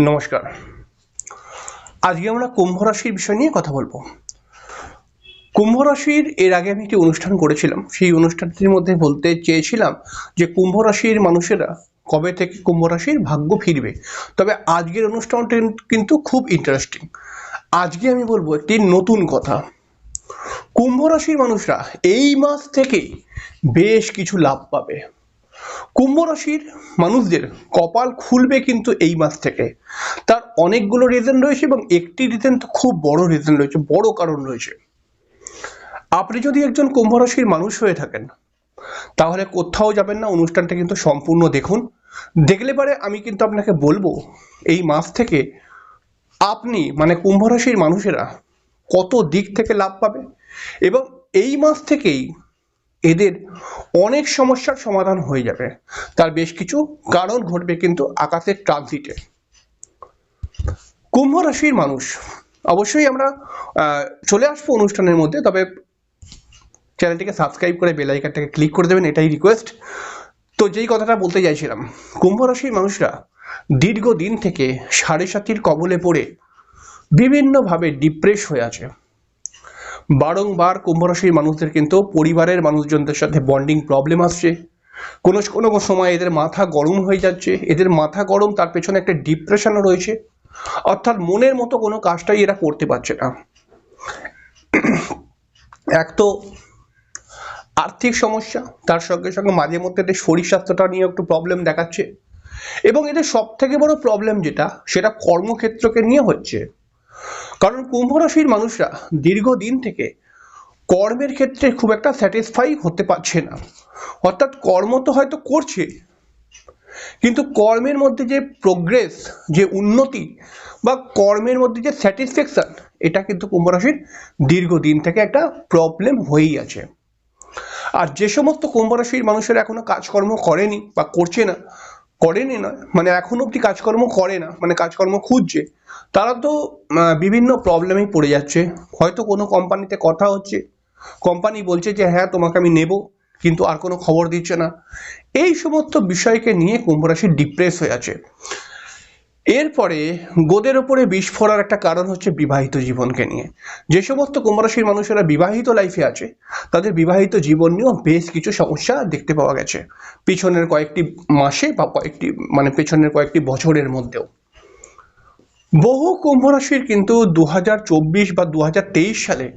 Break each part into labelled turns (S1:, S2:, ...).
S1: নমস্কার। আজকে আমরা কুম্ভ রাশির বিষয় নিয়ে কথা বলব। কুম্ভ রাশির এর আগে আমি একটি অনুষ্ঠান করেছিলাম। সেই অনুষ্ঠানটির মধ্যে বলতে চেয়েছিলাম যে কুম্ভ রাশির মানুষেরা কবে থেকে কুম্ভ রাশির ভাগ্য ফিরবে। তবে আজকের অনুষ্ঠানটি কিন্তু খুব ইন্টারেস্টিং আজকে আমি বলব একটি নতুন কথা। কুম্ভ রাশির মানুষরা এই মাস থেকেই বেশ কিছু লাভ পাবে। কুম্ভ রাশির মানুষদের কপাল খুলবে কিন্তু এই মাস থেকে। তার অনেকগুলো রিজন রয়েছে এবং একটি রিজন তো খুব বড় রিজন রয়েছে, বড় কারণ রয়েছে। আপনি যদি একজন কুম্ভ রাশির মানুষ হয়ে থাকেন, তাহলে কোথাও যাবেন না, অনুষ্ঠানটা কিন্তু সম্পূর্ণ দেখুন। দেখলে পারে আমি কিন্তু আপনাকে বলব, এই মাস থেকে আপনি মানে কুম্ভ রাশির মানুষেরা কত দিক থেকে লাভ পাবে? এবং এই মাস থেকেই এদের অনেক সমস্যার সমাধান হয়ে যাবে। তার বেশ কিছু কারণ ঘটবে কিন্তু আকাশের ট্রানজিটে কুম্ভ রাশির মানুষ, অবশ্যই আমরা চলে আসব অনুষ্ঠানের মধ্যে, তবে চ্যানেলটিকে সাবস্ক্রাইব করে বেল আইকনটাকে ক্লিক করে দেবেন, এটাই রিকোয়েস্ট তো যেই কথাটা বলতে চাইছিলাম, কুম্ভ রাশির মানুষরা দীর্ঘদিন থেকে সাড়ে সাতির কবলে পড়ে বিভিন্নভাবে ডিপ্রেস হয়ে আছে। বারংবার কুম্ভ রাশির মানুষদের কিন্তু পরিবারের মানুষজনদের সাথে বন্ডিং প্রবলেম আসছে। কোনো কোনো সময় এদের মাথা গরম হয়ে যাচ্ছে। এদের মাথা গরম, তার পেছনে একটা ডিপ্রেশনও রয়েছে। অর্থাৎ মনের মতো কোনো কাজটাই এরা করতে পারছে না। এক তো আর্থিক সমস্যা, তার সঙ্গে সঙ্গে মাঝে মধ্যে এদের শরীর স্বাস্থ্যটা নিয়ে একটু প্রবলেম দেখাচ্ছে। এবং এদের সব থেকে বড় প্রবলেম যেটা, সেটা কর্মক্ষেত্রকে নিয়ে হচ্ছে। কারণ কুম্ভ রাশির মানুষরা দীর্ঘদিন থেকে কর্মের ক্ষেত্রে খুব একটা স্যাটিসফাই হতে পারছে না। অর্থাৎ কর্ম তো হয়তো করছে, কিন্তু কর্মের মধ্যে যে প্রোগ্রেস যে উন্নতি বা কর্মের মধ্যে যে স্যাটিসফ্যাকশন এটা কিন্তু কুম্ভ রাশির দীর্ঘদিন থেকে একটা প্রবলেম হয়েই আছে। আর যে সমস্ত কুম্ভ রাশির মানুষেরা এখনও কাজকর্ম করেনি বা করছে না করেনি নয় মানে এখনও অব্দি কাজকর্ম করে না মানে কাজকর্ম খুঁজছে। তারা তো বিভিন্ন প্রবলেমে পড়ে যাচ্ছে। হয়তো কোনো কোম্পানিতে কথা হচ্ছে। কোম্পানি বলছে যে হ্যাঁ তোমাকে আমি নেব। কিন্তু আর কোনো খবর দিচ্ছে না। এই সমস্ত বিষয়কে নিয়ে কুম্ভ রাশি ডিপ্রেস হয়ে আছে। এরপরে গোদের ওপরে বিষ ফোড়ার একটা কারণ হচ্ছে বিবাহিত জীবনকে নিয়ে। যে সমস্ত কুম্ভরাশির মানুষেরা বিবাহিত লাইফে আছে, তাদের বিবাহিত জীবন নিয়েও বেশ কিছু সমস্যা দেখতে পাওয়া গেছে। পিছনের কয়েকটি মাসে বা কয়েকটি মানে পেছনের কয়েকটি বছরের মধ্যেও। বহু কুম্ভরাশির কিন্তু দু হাজার চব্বিশ বা দু হাজার তেইশ সালে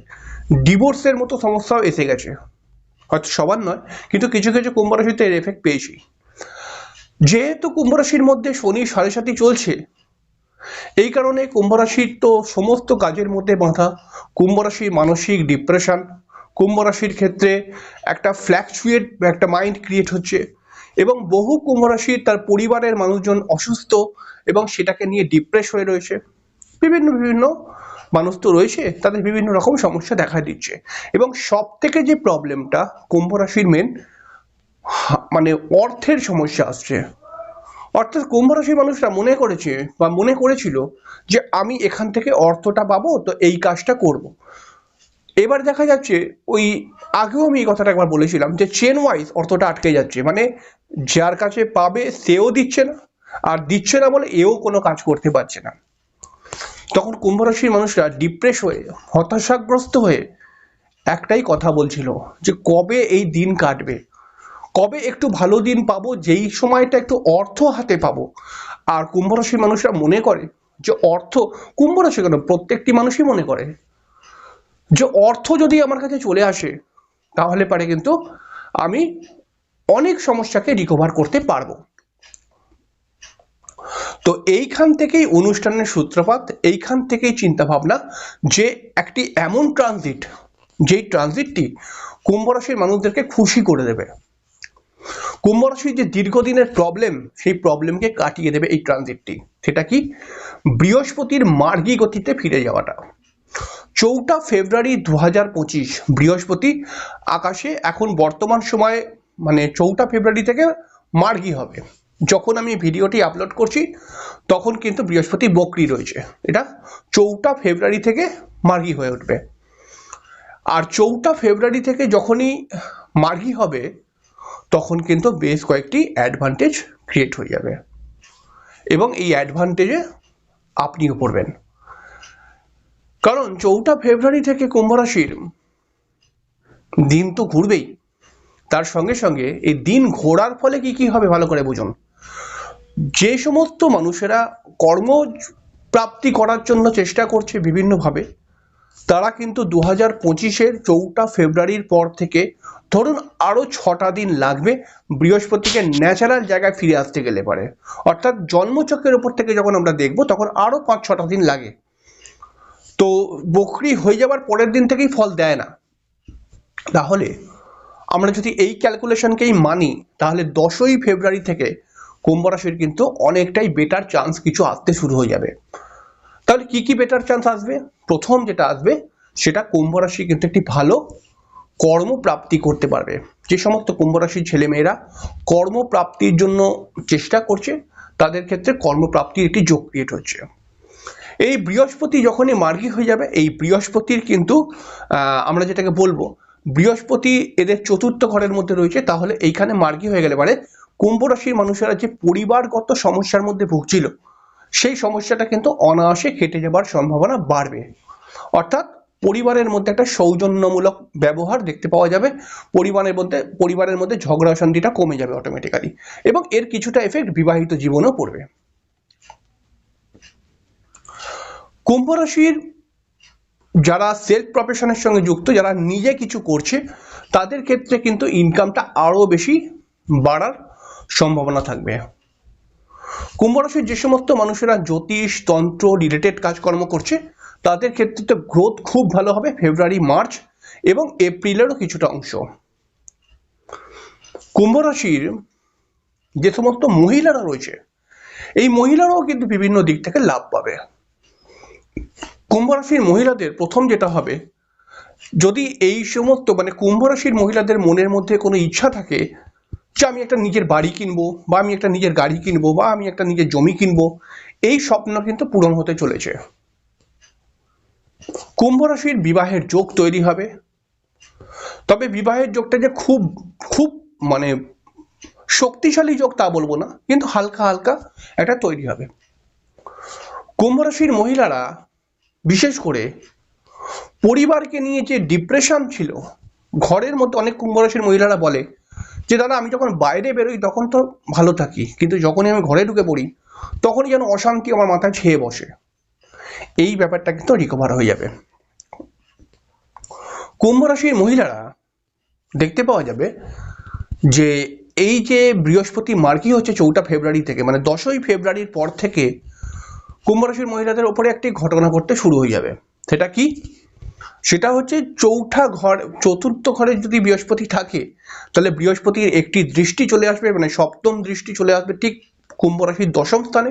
S1: ডিভোর্সের মতো সমস্যাও এসে গেছে। হয়তো সবার নয়, কিন্তু কিছু কিছু কুম্ভরাশিতে এর এফেক্ট পেয়েছি। যেহেতু কুম্ভ রাশির মধ্যে শনি সাড়ে সাথী চলছে, এই কারণে কুম্ভ রাশির তো সমস্ত কাজের মধ্যে বাঁধা। কুম্ভ রাশির মানসিক ডিপ্রেশন কুম্ভ রাশির ক্ষেত্রে একটা ফ্ল্যাকচুয়েট একটা মাইন্ড ক্রিয়েট হচ্ছে এবং বহু কুম্ভ রাশির তার পরিবারের মানুষজন অসুস্থ এবং সেটাকে নিয়ে ডিপ্রেস হয়ে রয়েছে। বিভিন্ন বিভিন্ন মানুষ তো রয়েছে, তাদের বিভিন্ন রকম সমস্যা দেখা দিচ্ছে এবং সব থেকে যে প্রবলেমটা কুম্ভ রাশির মেন মানে অর্থের সমস্যা আসছে। অর্থাৎ কুম্ভ রাশির মানুষরা মনে করেছে বা মনে করেছিল যে আমি এখান থেকে অর্থটা পাবো, তো এই কাজটা করব। এবার দেখা যাচ্ছে ওই আগেও আমি এই কথাটা একবার বলেছিলাম যে চেন ওয়াইজ অর্থটা আটকে যাচ্ছে। মানে যার কাছে পাবে সেও দিচ্ছে না, আর দিচ্ছে না বলে এও কোনো কাজ করতে পারছে না। তখন কুম্ভ রাশির মানুষরা ডিপ্রেস হয়ে, হতাশাগ্রস্ত হয়ে একটাই কথা বলছিল যে কবে এই দিন কাটবে? কবে একটু ভালো দিন পাবো, যেই সময়টা একটু অর্থ হাতে পাবো। আর কুম্ভ রাশির মানুষরা মনে করে যে অর্থ, কুম্ভ রাশি কেন? প্রত্যেকটি মানুষই মনে করে যে অর্থ যদি আমার কাছে চলে আসে, তাহলে পারে কিন্তু আমি অনেক সমস্যাকে রিকভার করতে পারব। তো এইখান থেকেই অনুষ্ঠানের সূত্রপাত, এইখান থেকেই চিন্তা ভাবনা যে একটি এমন ট্রানজিট যেই ট্রানজিটটি কুম্ভ রাশির মানুষদেরকে খুশি করে দেবে। কুম্ভ রাশির যে দীর্ঘদিনের প্রবলেম সেই প্রবলেমকে কাটিয়ে দেবে এই ট্রানজিটটি সেটা কি? বৃহস্পতির মার্গী গতিতে ফিরে যাওয়াটা। চৌঠা ফেব্রুয়ারি দু হাজার পঁচিশ, বৃহস্পতি আকাশে এখন বর্তমান সময়ে মানে চৌঠা ফেব্রুয়ারি থেকে মার্গী হবে। যখন আমি ভিডিওটি আপলোড করছি, তখন কিন্তু বৃহস্পতি বকরি রয়েছে। এটা চৌঠা ফেব্রুয়ারি থেকে মার্গী হয়ে উঠবে। আর চৌঠা ফেব্রুয়ারি থেকে যখনই মার্গী হবে তখন কিন্তু বেশ কয়েকটি অ্যাডভান্টেজ ক্রিয়েট হয়ে যাবে। এবং এই অ্যাডভান্টেজে আপনিও পড়বেন। কারণ চৌঠা ফেব্রুয়ারি থেকে কুম্ভ রাশির দিন তো ঘুরবেই। তার সঙ্গে সঙ্গে এই দিন ঘোরার ফলে কি কি হবে ভালো করে বুঝুন। যে সমস্ত মানুষেরা কর্ম প্রাপ্তি করার জন্য চেষ্টা করছে বিভিন্নভাবে তারা কিন্তু দু হাজার পঁচিশের চৌঠা ফেব্রুয়ারির পর থেকে ধরুন আরও ছটা দিন লাগবে বৃহস্পতিকে ন্যাচারাল জায়গায় ফিরে আসতে গেলে পারে। অর্থাৎ জন্মচক্রের উপর থেকে যখন আমরা দেখব, তখন আরও পাঁচ ছটা দিন লাগে। তো বকরি হয়ে যাওয়ার পরের দিন থেকেই ফল দেয় না। তাহলে আমরা যদি এই ক্যালকুলেশনকেই মানি, তাহলে দশই ফেব্রুয়ারি থেকে কুম্ভ রাশির কিন্তু অনেকটাই বেটার চান্স কিছু আসতে শুরু হয়ে যাবে। তাহলে কি কি বেটার চান্স আসবে? প্রথম যেটা আসবে, সেটা কুম্ভ রাশি কিন্তু একটি ভালো কর্মপ্রাপ্তি করতে পারবে। যে সমস্ত কুম্ভ রাশির ছেলেমেয়েরা কর্মপ্রাপ্তির জন্য চেষ্টা করছে, তাদের ক্ষেত্রে কর্মপ্রাপ্তির একটি যোগ ক্রিয়েট হচ্ছে। এই বৃহস্পতি যখনই মার্গী হয়ে যাবে, এই বৃহস্পতির কিন্তু আমরা যেটাকে বলব, বৃহস্পতি এদের চতুর্থ ঘরের মধ্যে রয়েছে, তাহলে এইখানে মার্গী হয়ে গেলে পারে কুম্ভ রাশির মানুষেরা যে পরিবারগত সমস্যার মধ্যে ভুগছিল সেই সমস্যাটা কিন্তু অনায়াসে কেটে যাবার সম্ভাবনা বাড়বে। অর্থাৎ পরিবারের মধ্যে একটা সৌজন্যমূলক ব্যবহার দেখতে পাওয়া যাবে, পরিবারের মধ্যে পরিবারের মধ্যে ঝগড়া অশান্তিটা কমে যাবে অটোমেটিক্যালি এবং এর কিছুটা এফেক্ট বিবাহিত জীবনেও পড়বে। কুম্ভ রাশির যারা সেলফ প্রফেশনের সঙ্গে যুক্ত, যারা নিজে কিছু করছে, তাদের ক্ষেত্রে কিন্তু ইনকামটা আরও বেশি বাড়ার সম্ভাবনা থাকবে। কুম্ভ রাশির যে সমস্ত মানুষেরা জ্যোতিষ, তন্ত্র রিলেটেড কাজকর্ম করছে, তাদের ক্ষেত্রে তো গ্রোথ খুব ভালো হবে ফেব্রুয়ারি মার্চ এবং এপ্রিলেরও কিছুটা অংশ। কুম্ভ রাশির যে সমস্ত মহিলারা রয়েছে, এই মহিলারাও কিন্তু বিভিন্ন দিক থেকে লাভ পাবে। কুম্ভ রাশির মহিলাদের প্রথম যেটা হবে, যদি এই সমস্ত মানে কুম্ভ রাশির মহিলাদের মনের মধ্যে কোনো ইচ্ছা থাকে যে আমি একটা নিজের বাড়ি কিনবো, বা আমি একটা নিজের গাড়ি কিনবো, বা আমি একটা নিজের জমি কিনবো, এই স্বপ্ন কিন্তু পূরণ হতে চলেছে। কুম্ভ রাশির বিবাহের যোগ তৈরি হবে। তবে বিবাহের যোগটা যে খুব খুব মানে শক্তিশালী যোগ তা বলব না, কিন্তু হালকা হালকা একটা তৈরি হবে। কুম্ভ রাশির মহিলারা, বিশেষ করে পরিবারকে নিয়ে যে ডিপ্রেশন ছিল, ঘরের মধ্যে অনেক কুম্ভ রাশির মহিলারা বলে যে দাদা, আমি যখন বাইরে বেরোই তখন তো ভালো থাকি, কিন্তু যখনই আমি ঘরে ঢুকে পড়ি, তখনই যেন অশান্তি আমার মাথায় ছেয়ে বসে। এই ব্যাপারটা কিন্তু রিকভার হয়ে যাবে। কুম্ভ রাশির মহিলারা দেখতে পাওয়া যাবে যে এই যে বৃহস্পতি মার্কি হচ্ছে চৌঠা ফেব্রুয়ারি থেকে মানে দশই ফেব্রুয়ারির পর থেকে কুম্ভ রাশির মহিলাদের ওপরে একটি ঘটনা ঘটতে শুরু হয়ে যাবে। সেটা কি? সেটা হচ্ছে চৌঠা ঘর, চতুর্থ ঘরে যদি বৃহস্পতি থাকে, তাহলে বৃহস্পতির একটি দৃষ্টি চলে আসবে মানে সপ্তম দৃষ্টি চলে আসবে ঠিক কুম্ভ রাশির দশম স্থানে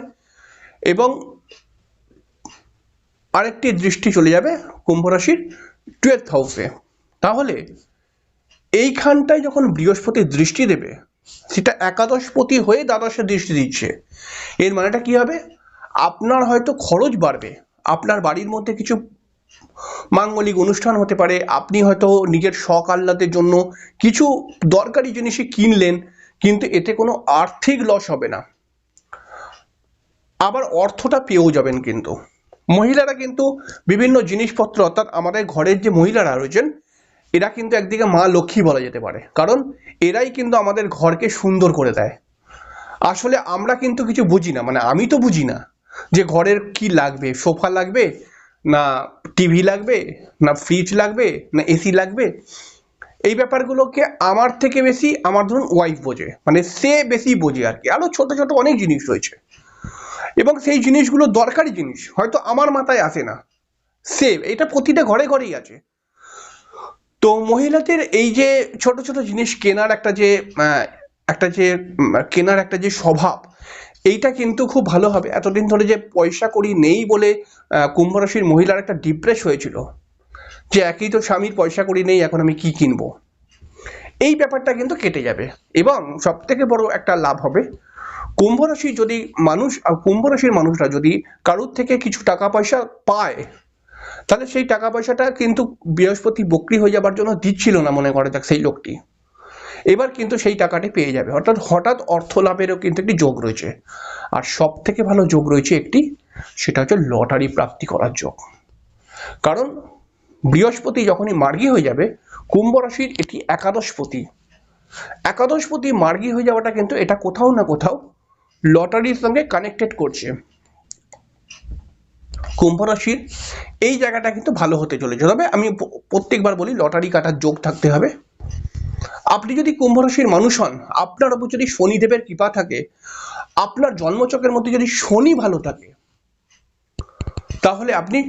S1: এবং আরেকটি দৃষ্টি চলে যাবে কুম্ভ রাশির টুয়েলথ হাউসে তাহলে এইখানটায় যখন বৃহস্পতি দৃষ্টি দেবে, সেটা একাদশপতি হয়ে দ্বাদশে দৃষ্টি দিচ্ছে। এর মানেটা কি হবে? আপনার হয়তো খরচ বাড়বে, আপনার বাড়ির মধ্যে কিছু মাঙ্গলিক অনুষ্ঠান হতে পারে। আপনি হয়তো নিজের শখ আহ্লাদের জন্য কিছু দরকারি জিনিসই কিনলেন, কিন্তু এতে কোনো আর্থিক লস হবে না। আবার অর্থটা পেয়েও যাবেন কিন্তু। মহিলারা কিন্তু বিভিন্ন জিনিসপত্র, অর্থাৎ আমাদের ঘরের যে মহিলারা রয়েছেন, এরা কিন্তু একদিকে মা লক্ষ্মী বলা যেতে পারে। কারণ এরাই কিন্তু আমাদের ঘরকে সুন্দর করে দেয়। আসলে আমরা কিন্তু কিছু বুঝি না মানে আমি তো বুঝি না যে ঘরের কি লাগবে, সোফা লাগবে না টিভি লাগবে, না ফ্রিজ লাগবে, না এসি লাগবে। এই ব্যাপারগুলোকে আমার থেকে বেশি আমার ধরুন ওয়াইফ বোঝে। মানে সে বেশি বোঝে আর কি। আরও ছোট ছোট অনেক জিনিস রয়েছে। এবং সেই জিনিসগুলো দরকারি জিনিস, হয়তো আমার মাথায় আসে না। সে, এটা প্রতিটা ঘরে ঘরেই আছে। তো মহিলাদের এই যে ছোট ছোট জিনিস কেনার একটা যে একটা যে কেনার একটা যে স্বভাব এইটা কিন্তু খুব ভালো হবে। এতদিন ধরে যে পয়সা করি নেই বলে কুম্ভ রাশির মহিলার একটা ডিপ্রেস হয়েছিল, যে একই তো স্বামীর পয়সা করি নেই, এখন আমি কি কিনবো? এই ব্যাপারটা কিন্তু কেটে যাবে। এবং সব থেকে বড় একটা লাভ হবে, কুম্ভ রাশি যদি মানুষ কুম্ভ রাশির মানুষরা যদি কারোর থেকে কিছু টাকা পয়সা পায়, তাহলে সেই টাকা পয়সাটা কিন্তু বৃহস্পতি বক্রি হয়ে যাবার জন্য দিচ্ছিল না, মনে করা যাক সেই লোকটি। এবার কিন্তু সেই টাকাটি পেয়ে যাবে। অর্থাৎ হঠাৎ অর্থ লাভেরও কিন্তু একটি যোগ রয়েছে। আর সব থেকে ভালো যোগ রয়েছে একটি, সেটা হচ্ছে লটারি প্রাপ্তি করার যোগ। কারণ বৃহস্পতি যখনই মার্গী হয়ে যাবে, কুম্ভ রাশির এটি একাদশপতি। একাদশপতি মার্গী হয়ে যাওয়াটা কিন্তু এটা কোথাও না কোথাও লটারির সঙ্গে কানেক্টেড করছে। কুম্ভ রাশির এই জায়গাটা কিন্তু ভালো হতে চলেছে। তবে আমি প্রত্যেকবার বলি, লটারি কাটার যোগ থাকতে হবে। আপনি যদি কুম্ভ রাশির মানুষ হন, আপনার উপর যদি শনিদেবের কৃপা থাকে, আপনার জন্মচকের মধ্যে যদি শনি ভালো থাকে, তাহলে আপনি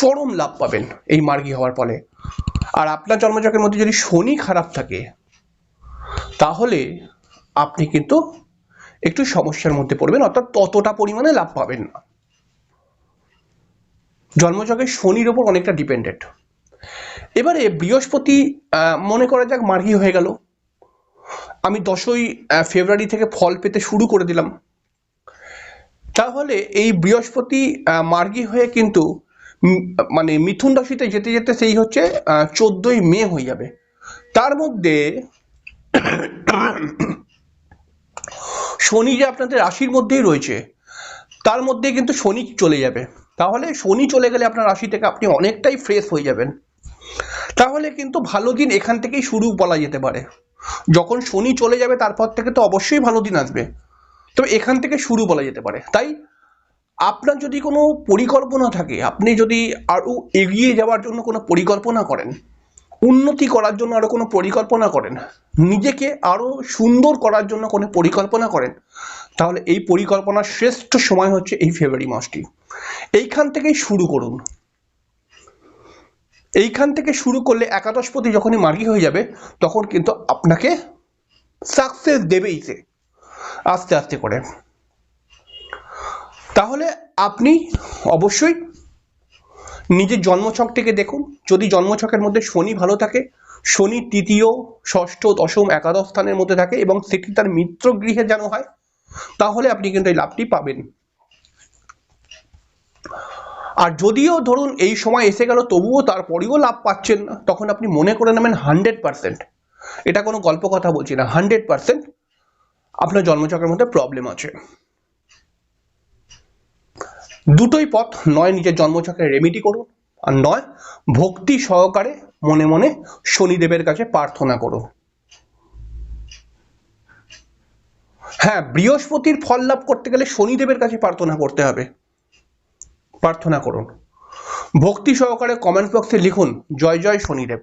S1: চরম লাভ পাবেন এই মার্গী হওয়ার ফলে। আর আপনার জন্মচকের মধ্যে যদি শনি খারাপ থাকে, তাহলে আপনি কিন্তু একটু সমস্যার মধ্যে পড়বেন, অর্থাৎ ততটা পরিমাণে লাভ পাবেন না। জন্মচকের শনির ওপর অনেকটা ডিপেন্ডেন্ট এবারে বৃহস্পতি মনে করা যাক মার্গী হয়ে গেল। আমি দশই ফেব্রুয়ারি থেকে ফল পেতে শুরু করে দিলাম। তাহলে এই বৃহস্পতি মার্গী হয়ে কিন্তু মানে মিথুন রাশিতে যেতে যেতে সেই হচ্ছে চোদ্দই মে হয়ে যাবে। তার মধ্যে শনি যে আপনাদের রাশির মধ্যেই রয়েছে, তার মধ্যে কিন্তু শনি চলে যাবে। তাহলে শনি চলে গেলে আপনার রাশি থেকে আপনি অনেকটাই ফ্রেশ হয়ে যাবেন। তাহলে কিন্তু ভালো দিন এখান থেকেই শুরু বলা যেতে পারে। যখন শনি চলে যাবে, তারপর থেকে তো অবশ্যই ভালো দিন আসবে। তবে এখান থেকে শুরু বলা যেতে পারে। তাই আপনার যদি কোনো পরিকল্পনা থাকে, আপনি যদি আরও এগিয়ে যাওয়ার জন্য কোনো পরিকল্পনা করেন, উন্নতি করার জন্য আরও কোনো পরিকল্পনা করেন, নিজেকে আরও সুন্দর করার জন্য কোনো পরিকল্পনা করেন, তাহলে এই পরিকল্পনার শ্রেষ্ঠ সময় হচ্ছে এই ফেব্রুয়ারি মাসটি। এইখান থেকেই শুরু করুন। এইখান থেকে শুরু করলে একাদশপতি যখনই মার্গী হয়ে যাবে, তখন কিন্তু আপনাকে সাকসেস দেবেই সে। আস্তে আস্তে করে। তাহলে আপনি অবশ্যই নিজের জন্মছক থেকে দেখুন। যদি জন্মছকের মধ্যে শনি ভালো থাকে, শনি তৃতীয়, ষষ্ঠ, দশম, একাদশ স্থানের মধ্যে থাকে এবং সেটি তার মিত্র গৃহে যেন হয়, তাহলে আপনি কিন্তু এই লাভটি পাবেন। আর যদিও ধরুন এই সময় এসে গেল, তবুও তারপরেও লাভ পাচ্ছেন না, তখন আপনি মনে করে নেবেন হান্ড্রেড পার্সেন্ট। এটা কোনো গল্প কথা বলছি না, হান্ড্রেড পার্সেন্ট আপনার জন্মচক্রের মধ্যে প্রবলেম আছে। দুটোই পথ, নয় নিজের জন্মচক্রে রেমিডি করুন, আর নয় ভক্তি সহকারে মনে মনে শনিদেবের কাছে প্রার্থনা করুন। হ্যাঁ বৃহস্পতির ফল লাভ করতে গেলে শনিদেবের কাছে প্রার্থনা করতে হবে। প্রার্থনা করুন। ভক্তি সহকারে কমেন্ট বক্সে লিখুন, জয় জয় শনিদেব।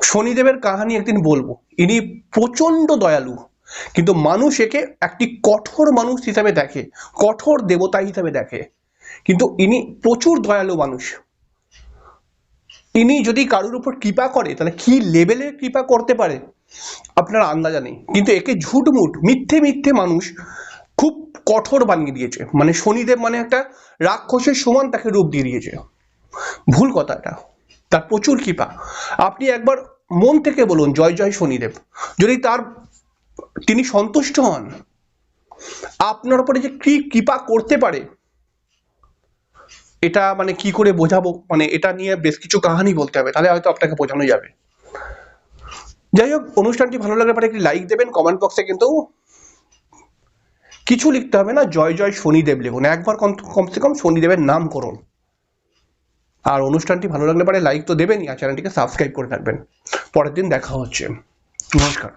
S1: শনিদেবের কাহানি একদিন বলব, ইনি প্রচণ্ড দয়ালু, কিন্তু মানুষ একে একটি কঠোর মানুষ হিসাবে দেখে, কঠোর দেবতা হিসাবে দেখে, কিন্তু ইনি প্রচুর দয়ালু মানুষ। ইনি যদি কারোর উপর কৃপা করে, তাহলে কি লেভেলের কৃপা করতে পারে? আপনার আন্দাজা নেই, কিন্তু একে ঝুটমুট, মিথ্যে মিথ্যে মানুষ কঠোর বানিয়ে দিয়েছে। মানে শনিদেব মানে একটা রাক্ষসের সমান তাকে রূপ দিয়ে দিয়েছে। ভুল কথা এটা। তার প্রচুর কৃপা। আপনি একবার মন থেকে বলুন, জয় জয় শনিদেব। যদি তার তিনি সন্তুষ্ট হন, আপনার উপরে যে কি কৃপা করতে পারে, এটা মানে কি করে বোঝাবো? মানে এটা নিয়ে বেশ কিছু কাহানি বলতে হবে, তাহলে হয়তো আপনাকে বোঝানো যাবে। যাই হোক, অনুষ্ঠানটি ভালো লাগলে পরে একটি লাইক দেবেন কমেন্ট বক্সে কিন্তু কিছু লিখতে হবে না, জয় জয় শনিদেব লিখুন। একবার কম- কমসে কম শনিদেবের নাম করুন। আর অনুষ্ঠানটি ভালো লাগলে পরে লাইক তো দেবেনই, আর চ্যানেলটিকে সাবস্ক্রাইব করে রাখবেন। পরের দিন দেখা হচ্ছে। নমস্কার।